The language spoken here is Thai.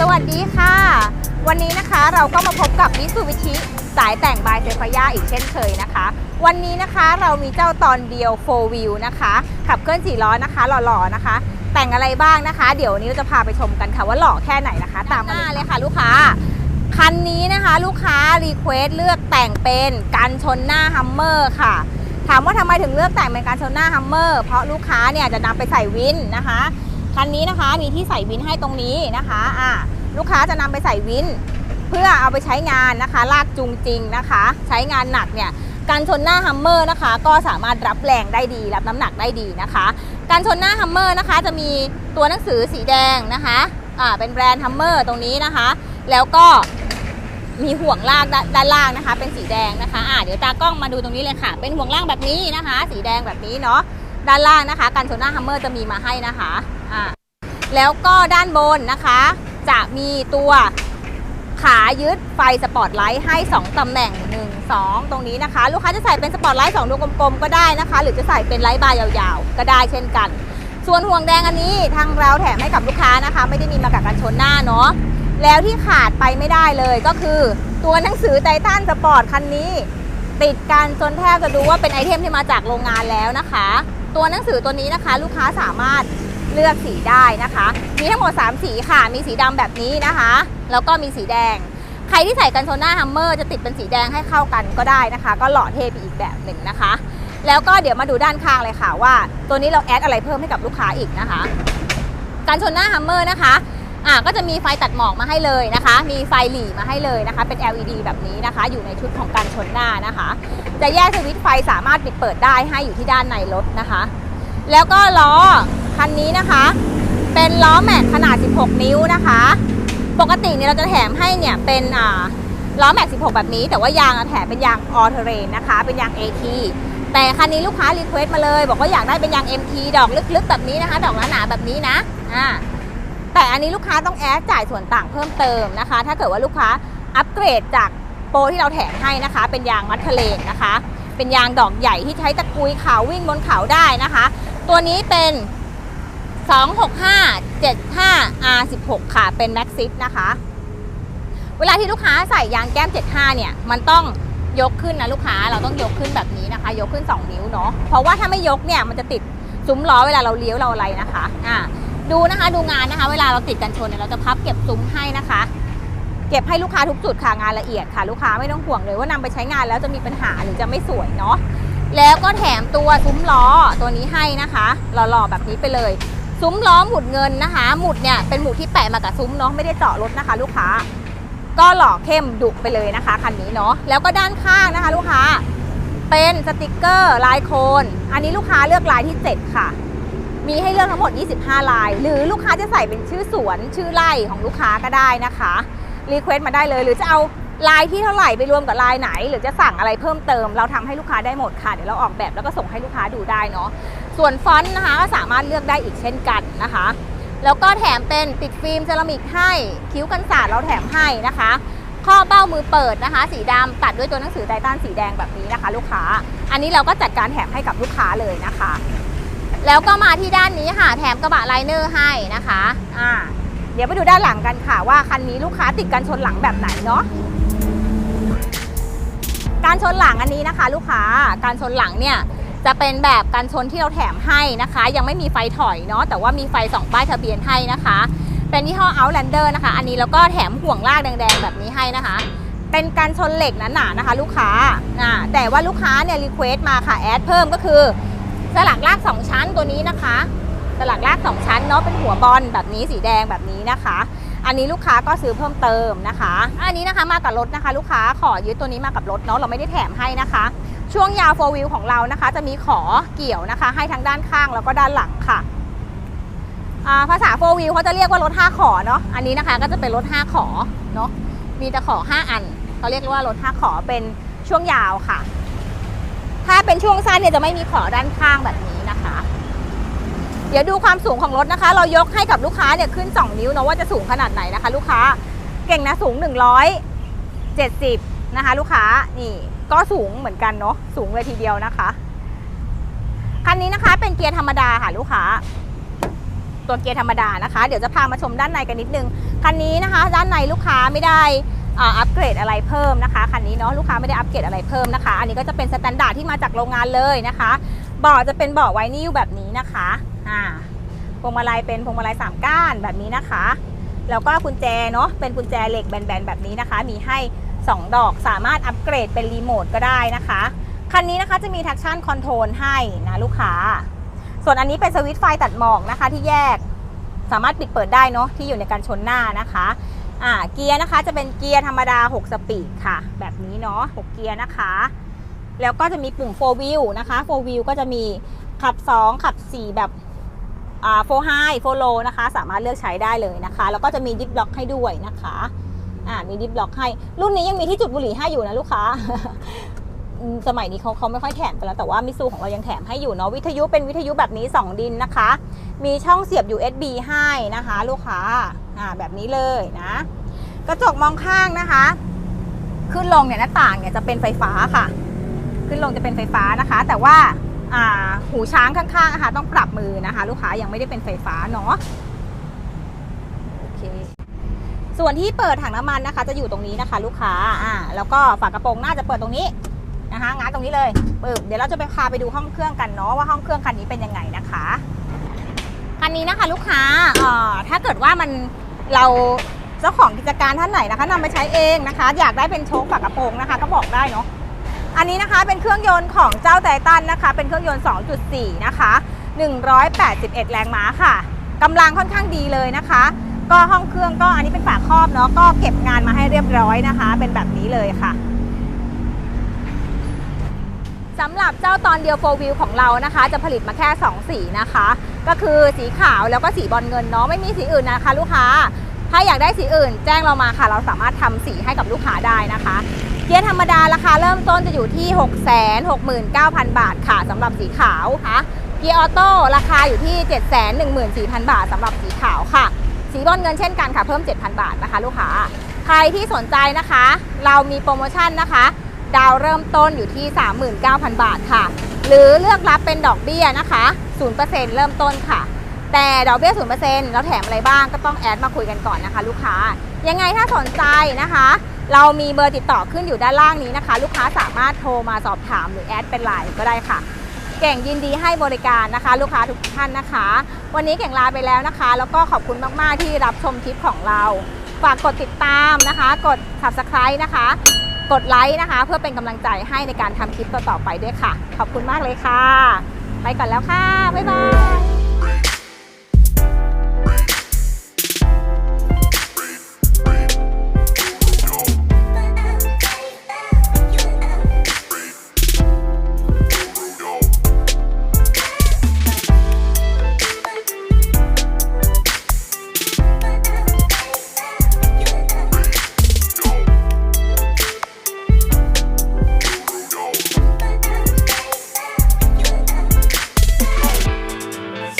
สวัสดีค่ะ วันนี้นะคะเราก็มาพบกับมิสูบิชิสายแต่งบายเซฟายาอีกเช่นเคยนะคะ วันนี้นะคะเรามีเจ้าตอนเดียว4 wheel นะคะ ขับเคลื่อนสี่ล้อนะคะหล่อๆนะคะ แต่งอะไรบ้างนะคะ เดี๋ยวนนี้เราจะพาไปชมกันค่ะว่าหล่อแค่ไหนนะคะ ตามมาเลยค่ะ ลูกค้าคันนี้นะคะลูกค้ารีเควสเลือกแต่งเป็นกันชนหน้าฮัมเมอร์ค่ะถามว่าทำไมถึงเลือกแต่งเป็นการชนหน้าฮัมเมอร์เพราะลูกค้าเนี่ยจะนำไปใส่วินนะคะ คันนี้นะคะมีที่ใส่วินให้ตรงนี้นะคะอ่าลูกค้าจะนำไปใส่วิน เพื่อเอาไปใช้งานนะคะ ลากจูงจริงนะคะ ใช้งานหนักเนี่ยการชนหน้าฮัมเมอร์นะคะ ก็สามารถรับแรงได้ดี รับน้ำหนักได้ดีนะคะ การชนหน้าฮัมเมอร์นะคะ จะมีตัวหนังสือสีแดงนะคะอ่าเป็นแบรนด์ฮัมเมอร์ตรงนี้นะคะ แล้วก็มีห่วงลางด้านด้านล่างนะคะ เป็นสีแดงนะคะอ่าเดี๋ยวตากล้องมาดูตรงนี้เลยค่ะ เป็นห่วงล่างแบบนี้นะคะ สีแดงแบบนี้เนาะด้านล่างนะคะ การชนหน้าฮัมเมอร์จะมีมาให้นะคะ อ่าแล้วก็ด้านบนนะคะ จะมีตัวขายึดไฟสปอตไลท์ให้ 2 ตำแหน่ง 1 2 ตรงนี้นะคะ ลูกค้าจะใส่เป็นสปอตไลท์2ดวงกลมๆ ก็ได้นะคะ หรือจะใส่เป็นไลท์บาร์ยาวๆ ก็ได้เช่นกัน ส่วนห่วงแดงอันนี้ทางเราแถมให้กับลูกค้านะคะ ไม่ได้มีมากับการชนหน้าเนาะแล้วที่ขาดไปไม่ได้เลยก็คือ ตัวหนังสือไททันสปอร์ตคันนี้ ติดกันจนแทบจะดูว่าเป็นไอเทมที่มาจากโรงงานแล้วนะคะ ตัวหนังสือตัวนี้นะคะ ลูกค้าสามารถ เลือกสีได้นะคะ มีทั้งหมด 3 สีค่ะ มีสีดำแบบนี้นะคะ แล้วก็มีสีแดง ใครที่ใส่กันชนหน้าฮัมเมอร์จะติดเป็นสีแดงให้เข้ากันก็ได้นะคะ ก็หล่อเท่ไปอีกแบบหนึ่งนะคะ แล้วก็เดี๋ยวมาดูด้านข้างเลยค่ะว่า ตัวนี้เราแอดอะไรเพิ่มให้กับลูกค้าอีกนะคะ การชนหน้าฮัมเมอร์นะคะอ่าก็จะมีไฟตัดหมอกมาให้เลยนะคะ มีไฟหลีมาให้เลยนะคะ เป็น LED แบบนี้นะคะ อยู่ในชุดของการชนหน้านะคะ จะแยกสวิตช์ไฟสามารถปิดเปิดได้ให้อยู่ที่ด้านในรถนะคะ แล้วก็ล้อ คันนี้นะคะ เป็นล้อแม็กขนาด 16 นิ้วนะคะ ปกติเนี่ยเราจะแถมให้เนี่ยเป็นล้อแม็ก 16 แบบนี้ แต่ว่ายางแถมเป็นยางออเทเรนนะคะ เป็นยาง AT แต่คันนี้ลูกค้ารีเควสต์มาเลย บอกว่าอยากได้เป็นยาง MT ดอกลึกๆ แบบนี้นะคะ ดอกหนาๆแบบนี้นะอ่าแต่อันนี้ลูกค้าต้องแอดจ่ายส่วนต่างเพิ่มเติมนะคะ ถ้าเกิดว่าลูกค้าอัปเกรดจากโปรที่เราแถมให้นะคะ เป็นยางมัดทะเลนนะคะ เป็นยางดอกใหญ่ที่ใช้ตะกุยขาวิ่งบนเขาได้นะคะ ตัวนี้เป็น 265 75 R16 ค่ะ เป็น Max 6นะคะ เวลาที่ลูกค้าใส่ยางแก้ม 75 เนี่ย มันต้องยกขึ้นนะลูกค้า เราต้องยกขึ้นแบบนี้นะคะ ยกขึ้น 2 นิ้วเนาะ เพราะว่าถ้าไม่ยกเนี่ย มันจะติดซุ้มล้อเวลาเราเลี้ยวเราอะไรนะคะ อ่า ดูนะคะ ดูงานนะคะ เวลาเราติดกันชนเนี่ย เราจะพับเก็บซุ้มให้นะคะ เก็บให้ลูกค้าทุกจุดค่ะ งานละเอียดค่ะ ลูกค้าไม่ต้องห่วงเลยว่านำไปใช้งานแล้วจะมีปัญหาหรือจะไม่สวยเนาะแล้วก็แถมตัวซุ้มล้อตัวนี้ให้นะคะหล่อๆแบบนี้ไปเลย ซุ้มล้อหมุดเงินนะคะ หมุดเนี่ยเป็นหมุดที่แปะมากับซุ้มเนาะไม่ได้เจาะรถนะคะ ลูกค้า ก็หล่อเข้มดุไปเลยนะคะคันนี้เนาะแล้วก็ด้านข้างนะคะ ลูกค้า เป็นสติกเกอร์ลายโคน อันนี้ลูกค้าเลือกลายที่ 7 ค่ะ มีให้เลือกทั้งหมด 25 ลาย หรือลูกค้าจะใส่เป็นชื่อสวนชื่อไร่ของลูกค้าก็ได้นะคะรีเควสต์มาได้เลยหรือจะเอาลายที่เท่าไหร่ไปรวมกับลายไหน หรือจะสั่งอะไรเพิ่มเติม เราทำให้ลูกค้าได้หมดค่ะ เดี๋ยวเราออกแบบแล้วก็ส่งให้ลูกค้าดูได้เนาะ ส่วนฟอนต์นะคะก็สามารถเลือกได้อีกเช่นกันนะคะ แล้วก็แถมเป็นติดฟิล์มเซรามิกให้คิ้วกันสาดเราแถมให้นะคะ ข้อเบ้ามือเปิดนะคะ สีดำตัดด้วยตัวหนังสือไททันสีแดงแบบนี้นะคะ ลูกค้า อันนี้เราก็จัดการแถมให้กับลูกค้าเลยนะคะ แล้วก็มาที่ด้านนี้ค่ะแถมกระบะไลเนอร์ให้นะคะอ่าเดี๋ยวไปดูด้านหลังกันค่ะว่าคันนี้ลูกค้าติดกันชนหลังแบบไหนเนาะการชนหลังอันนี้นะคะ ลูกค้าการชนหลังเนี่ย จะเป็นแบบการชนที่เราแถมให้นะคะ ยังไม่มีไฟถอยเนาะแต่ว่ามีไฟสองป้ายทะเบียนให้นะคะ เป็นยี่ห้อ Outlander นะคะ อันนี้แล้วก็แถมห่วงลากแดงๆ แบบนี้ให้นะคะ เป็นการชนเหล็กหนาๆนะคะ ลูกค้าอ่าแต่ว่าลูกค้าเนี่ยรีเควสต์มาค่ะแอดเพิ่มก็คือสลักลาก 2 ชั้นตัวนี้นะคะ สลักลาก 2 ชั้นเนาะเป็นหัวบอลแบบนี้สีแดงแบบนี้นะคะ อันนี้ลูกค้าก็ซื้อเพิ่มเติมนะคะ อันนี้นะคะมากับรถนะคะ ลูกค้าขอยึดตัวนี้มากับรถเนาะเราไม่ได้แถมให้นะคะ ช่วงยาวโฟวิวของเรานะคะ จะมีขอเกี่ยวนะคะ ให้ทั้งด้านข้างแล้วก็ด้านหลังค่ะภาษาโฟวิวเขาจะเรียกว่ารถ5ขอเนาะอันนี้นะคะก็จะเป็นรถ5ขอเนาะมีแต่ขอ 5 อันเขาเรียกว่ารถ5ขอเป็นช่วงยาวค่ะ ถ้าเป็นช่วงสั้นเนี่ยจะไม่มีขอด้านข้างแบบนี้นะคะ เดี๋ยวดูความสูงของรถนะคะ เรายกให้กับลูกค้าเนี่ยขึ้น 2 นิ้วเนาะว่าจะสูงขนาดไหนนะคะ ลูกค้าเก่งนะสูง 170 นะคะ ลูกค้านี่ ก็สูงเหมือนกันเนาะสูงเลยทีเดียวนะคะ คันนี้นะคะเป็นเกียร์ธรรมดาค่ะลูกค้า ตัวเกียร์ธรรมดานะคะ เดี๋ยวจะพามาชมด้านในกันนิดนึง คันนี้นะคะ ด้านในลูกค้าไม่ได้อัปเกรดอะไรเพิ่มนะคะคันนี้เนาะลูกค้าไม่ได้อัปเกรดอะไรเพิ่มนะคะ อันนี้ก็จะเป็นสแตนดาร์ดที่มาจากโรงงานเลยนะคะเบาะจะเป็นเบาะไวนิลแบบนี้นะคะอ่าพวงมาลัยเป็นพวงมาลัยสามก้านแบบนี้นะคะ แล้วก็กุญแจเนาะเป็นกุญแจเหล็กแบนๆแบบนี้นะคะ มีให้ 2 ดอกสามารถอัปเกรดเป็นรีโมทก็ได้นะคะ คันนี้นะคะจะมี traction control ให้นะลูกค้า ส่วนอันนี้เป็นสวิตช์ไฟตัดหมอกนะคะที่แยกสามารถปิดเปิดได้เนาะที่อยู่ในการชนหน้านะคะอ่าเกียร์นะคะจะเป็นเกียร์ธรรมดา 6 สปีดค่ะ แบบนี้เนาะ6เกียร์นะคะ แล้วก็จะมีปุ่ม 4 wheel นะคะ 4 wheel ก็จะมีขับ 2 ขับ 4 แบบอ่า 4 high 4 low นะคะ สามารถเลือกใช้ได้เลยนะคะ แล้วก็จะมีดิฟล็อกให้ด้วยนะคะ อ่ามีดิฟล็อกให้ รุ่นนี้ยังมีที่จุดบุหรี่ให้อยู่นะลูกค้า สมัยนี้เขาเขาไม่ค่อยแถมกันแล้วแต่ว่ามิซูของเรายังแถมให้อยู่เนาะวิทยุเป็นวิทยุแบบนี้ 2 ดินนะคะ มีช่องเสียบ USB ให้นะคะ ลูกค้าอ่าแบบนี้เลยนะ กระจกมองข้างนะคะ ขึ้นลงเนี่ยหน้าต่างเนี่ยจะเป็นไฟฟ้าค่ะ ขึ้นลงจะเป็นไฟฟ้านะคะ แต่ว่าหูช้างข้างๆนะคะต้องปรับมือนะคะ ลูกค้ายังไม่ได้เป็นไฟฟ้าเนาะ ส่วนที่เปิดถังน้ำมันนะคะ จะอยู่ตรงนี้นะคะ ลูกค้าอ่าแล้วก็ฝากระโปรงหน้าจะเปิดตรงนี้นะคะง้างตรงนี้เลยปึ๊บเดี๋ยวเราจะไปพาไปดูห้องเครื่องกันเนาะว่าห้องเครื่องคันนี้เป็นยังไงนะคะคันนี้นะคะลูกค้าเอ่อถ้าเกิดว่ามันเราเจ้าของกิจการท่านไหนนะคะนำไปใช้เองนะคะ อยากได้เป็นโชคฝากระโปรงนะคะ ก็บอกได้เนาะอันนี้นะคะเป็นเครื่องยนต์ของเจ้าไททันนะคะ เป็นเครื่องยนต์ 2.4 นะคะ 181 แรงม้าค่ะกำลังค่อนข้างดีเลยนะคะ ก็ห้องเครื่องก็อันนี้เป็นฝาครอบเนาะก็เก็บงานมาให้เรียบร้อยนะคะ เป็นแบบนี้เลยค่ะสำหรับเจ้าตอนเดียวโฟวิวของเรานะคะ จะผลิตมาแค่ 2 สีนะคะ ก็คือสีขาวแล้วก็สีบอลเงินเนาะไม่มีสีอื่นนะคะ ลูกค้าถ้าอยากได้สีอื่น แจ้งเรามาค่ะ เราสามารถทำสีให้กับลูกค้าได้นะคะเกียร์ธรรมดาราคาเริ่มต้นจะอยู่ที่ 669,000 บาทค่ะสำหรับสีขาวค่ะเกียร์ออโต้ราคาอยู่ที่ 714,000 บาทสำหรับสีขาวค่ะ สีบอลเงินเช่นกันค่ะเพิ่ม 7,000 บาทนะคะ ลูกค้าใครที่สนใจนะคะ เรามีโปรโมชั่นนะคะ ดาวเริ่มต้นอยู่ที่ 39,000 บาทค่ะ หรือเลือกรับเป็นดอกเบี้ยนะคะ0%เริ่มต้นค่ะ แต่ดอกเบี้ย0%แล้วแถมอะไรบ้างก็ต้องแอดมาคุยกันก่อนนะคะ ลูกค้ายังไงถ้าสนใจนะคะ เรามีเบอร์ติดต่อขึ้นอยู่ด้านล่างนี้นะคะ ลูกค้าสามารถโทรมาสอบถามหรือแอดเป็นไลน์ก็ได้ค่ะ เก่งยินดีให้บริการนะคะ ลูกค้าทุกท่านนะคะ วันนี้เก่งลาไปแล้วนะคะ แล้วก็ขอบคุณมากๆที่รับชมคลิปของเรา ฝากกดติดตามนะคะ กด subscribe นะคะ กดไลค์นะคะ เพื่อเป็นกำลังใจให้ในการทำคลิปต่อๆไปด้วยค่ะ ขอบคุณมากเลยค่ะ ไปก่อนแล้วค่ะ บ๊ายบาย